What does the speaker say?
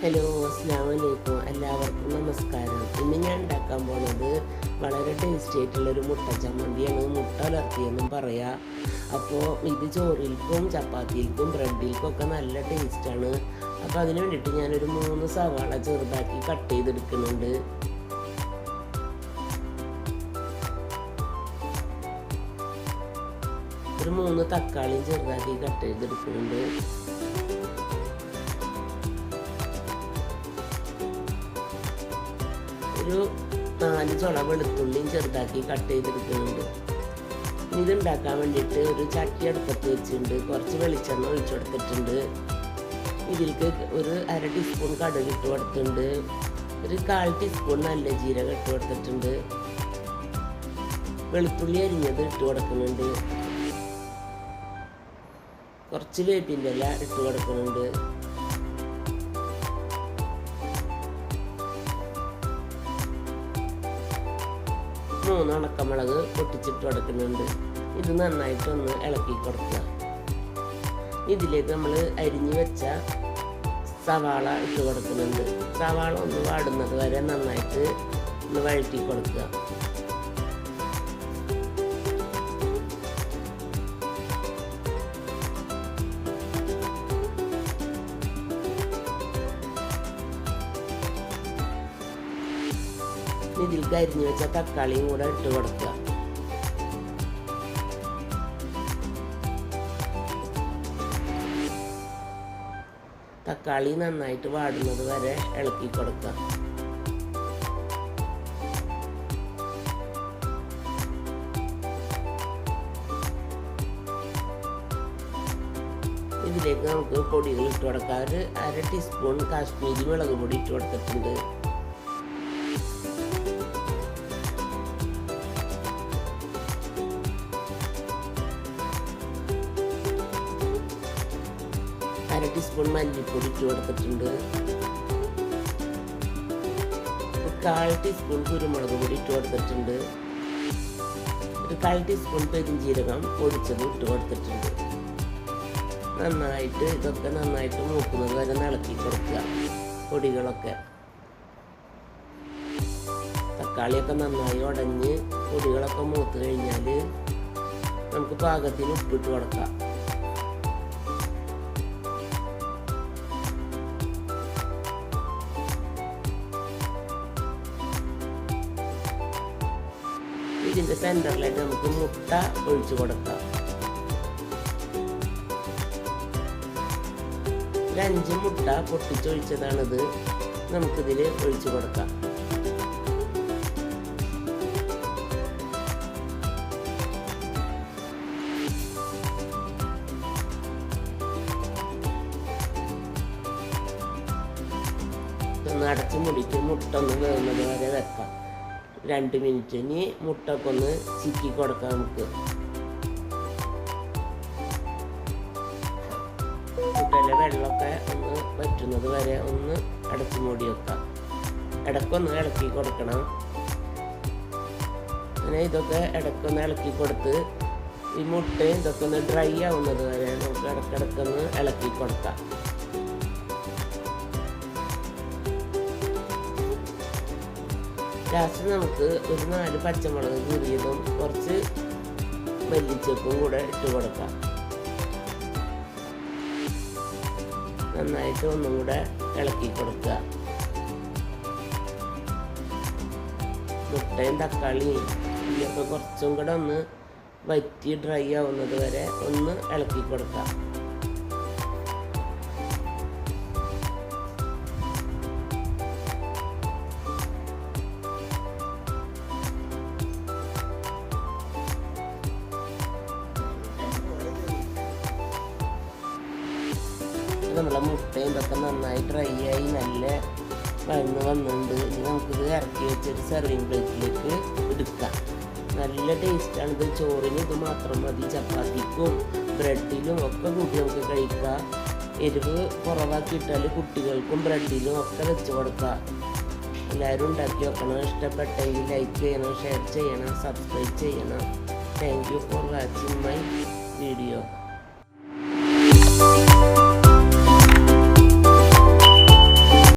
Hello അസ്സാം വലൈക്കും എല്ലാവർക്കും നമസ്കാരം. ഇന്ന് ഞാൻ ഉണ്ടാക്കാൻ പോകുന്നത് വളരെ ടേസ്റ്റി ആയിട്ടുള്ളൊരു മുട്ട ചമ്മന്തിയാണ്. മുട്ട ഉലർത്തിയെന്നും പറയാം. അപ്പോൾ ഇത് ചോറിൽക്കും ചപ്പാത്തിയിൽക്കും ബ്രെഡിൽക്കും ഒക്കെ നല്ല ടേസ്റ്റാണ് അപ്പോൾ അതിന് വേണ്ടിയിട്ട് ഞാനൊരു മൂന്ന് സവാള ചെറുതാക്കി കട്ട് ചെയ്തെടുക്കുന്നുണ്ട്. ഒരു മൂന്ന് തക്കാളിയും ചെറുതാക്കി കട്ട് ചെയ്തെടുക്കുന്നുണ്ട്. ഒരു നാല് ചുള വെളുത്തുള്ളിയും ചെറുതാക്കി കട്ട് ചെയ്തെടുക്കുന്നുണ്ട്. ഇതുണ്ടാക്കാൻ വേണ്ടിയിട്ട് ഒരു ചട്ടി അടുപ്പത്ത് വെച്ചിട്ടുണ്ട്. കുറച്ച് വെളിച്ചെണ്ണ ഒഴിച്ചു കൊടുത്തിട്ടുണ്ട്. ഇതിലേക്ക് ഒരു അര ടീസ്പൂൺ കടുക് ഇട്ട് കൊടുത്തിട്ടുണ്ട്. ഒരു കാൽ ടീസ്പൂൺ നല്ല ജീരകം ഇട്ട് കൊടുത്തിട്ടുണ്ട്. വെളുത്തുള്ളി അരിഞ്ഞത് ഇട്ട് കൊടുക്കുന്നുണ്ട്. കുറച്ച് വേപ്പിന്റെ ഇല ഇട്ട് കൊടുക്കുന്നുണ്ട്. മൂന്ന് ഉണക്കമുളക് പൊട്ടിച്ചിട്ട് കൊടുക്കുന്നുണ്ട് ഇത് നന്നായിട്ട് ഒന്ന് ഇളക്കി കൊടുക്കുക. ഇതിലേക്ക് നമ്മൾ അരിഞ്ഞു വെച്ച സവാള ഇട്ട് കൊടുക്കുന്നുണ്ട്. സവാള ഒന്ന് വാടുന്നത് വരെ നന്നായിട്ട് ഒന്ന് വഴറ്റി കൊടുക്കുക. ഇതിലേക്ക് അരിഞ്ഞു വെച്ച തക്കാളിയും കൂടെ ഇട്ട് കൊടുക്കുക. തക്കാളി നന്നായിട്ട് വാടുന്നത് വരെ ഇളക്കി കൊടുക്കുക. ഇതിലേക്ക് നമുക്ക് പൊടികൾ ഇട്ട് കൊടുക്കാം. ഒരു അര ടീസ്പൂൺ കാശ്മീരി മുളക് പൊടി ഇട്ട് കൊടുത്തിട്ടുണ്ട്. അര ടീസ്പൂൺ മല്ലിപ്പൊടി ഇട്ട് കൊടുത്തിട്ടുണ്ട്. കാൽ ടീസ്പൂൺ കുരുമുളക് പൊടി ഇട്ട് കൊടുത്തിട്ടുണ്ട്. ഒരു കാൽ ടീസ്പൂൺ പെരിഞ്ചീരകം പൊടിച്ചത് ഇട്ട് കൊടുത്തിട്ടുണ്ട്. നന്നായിട്ട് ഇതൊക്കെ നന്നായിട്ട് മൂക്കുന്നത് വരെ നിളക്കി കൊടുക്കുക പൊടികളൊക്കെ. തക്കാളിയൊക്കെ നന്നായി ഉടഞ്ഞ് പൊടികളൊക്കെ മൂത്ത് കഴിഞ്ഞാൽ നമുക്ക് പാകത്തിന് ഉപ്പിട്ട് കൊടുക്കാം. ഇതിന്റെ സെന്ററിലേക്ക് നമുക്ക് മുട്ട ഒഴിച്ചു കൊടുക്കാം. ഒരു അഞ്ച് മുട്ട പൊട്ടിച്ചൊഴിച്ചതാണിത്. നമുക്കിതിൽ ഒഴിച്ചു കൊടുക്കാം. ഒന്ന് അടച്ചു മുടിക്ക് മുട്ട ഒന്ന് വേകുന്നത് വരെ വെക്കാം. രണ്ട് മിനിറ്റ്. ഇനി മുട്ടൊക്കെ ഒന്ന് ചിക്കി കൊടുക്കാം നമുക്ക്. മുട്ടയിലെ വെള്ളമൊക്കെ ഒന്ന് പറ്റുന്നത് വരെ ഒന്ന് അടച്ചു മൂടി വെക്കാം. ഇടക്കൊന്ന് ഇളക്കി കൊടുക്കണം. അങ്ങനെ ഇതൊക്കെ ഇടക്കൊന്ന് ഇളക്കി കൊടുത്ത് ഈ മുട്ട ഇതൊക്കെ ഒന്ന് ഡ്രൈ ആവുന്നത് വരെ നമുക്ക് ഇടക്കിടക്കൊന്ന് ഇളക്കി കൊടുക്കാം. ലാസ്റ്റ് നമുക്ക് ഒരു നാല് പച്ചമുളക് കീറിയതും കുറച്ച് മല്ലിച്ചപ്പും കൂടെ ഇട്ട് കൊടുക്കാം. നന്നായിട്ട് ഒന്നും കൂടെ ഇളക്കി കൊടുക്കുക. മുട്ടയും തക്കാളിയും ഇതൊക്കെ കുറച്ചും കൂടെ ഒന്ന് വറ്റി ഡ്രൈ ആവുന്നത് വരെ ഒന്ന് ഇളക്കി കൊടുക്കാം. നമ്മളെ മുട്ടയും ഇതൊക്കെ നന്നായി ഡ്രൈ ആയി നല്ല വഴന്ന് വന്നിട്ടുണ്ട്. ഇനി നമുക്കിത് ഇറക്കി വെച്ചൊരു സെർവിങ് പ്ലേറ്റിലേക്ക് എടുക്കാം. നല്ല ടേസ്റ്റാണ് ഇത്. ചോറിന് ഇത് മാത്രം മതി. ചപ്പാത്തിക്കും ബ്രെഡിലും ഒക്കെ കൂട്ടി നമുക്ക് കഴിക്കാം. എരിവ് കുറവാക്കിയിട്ടാൽ കുട്ടികൾക്കും ബ്രെഡിലും ഒക്കെ വെച്ച് കൊടുക്കാം. എല്ലാവരും ഉണ്ടാക്കി വെക്കണം. ഇഷ്ടപ്പെട്ടെങ്കിൽ ലൈക്ക് ചെയ്യണം ഷെയർ ചെയ്യണം സബ്സ്ക്രൈബ് ചെയ്യണം. Thank you for watching my video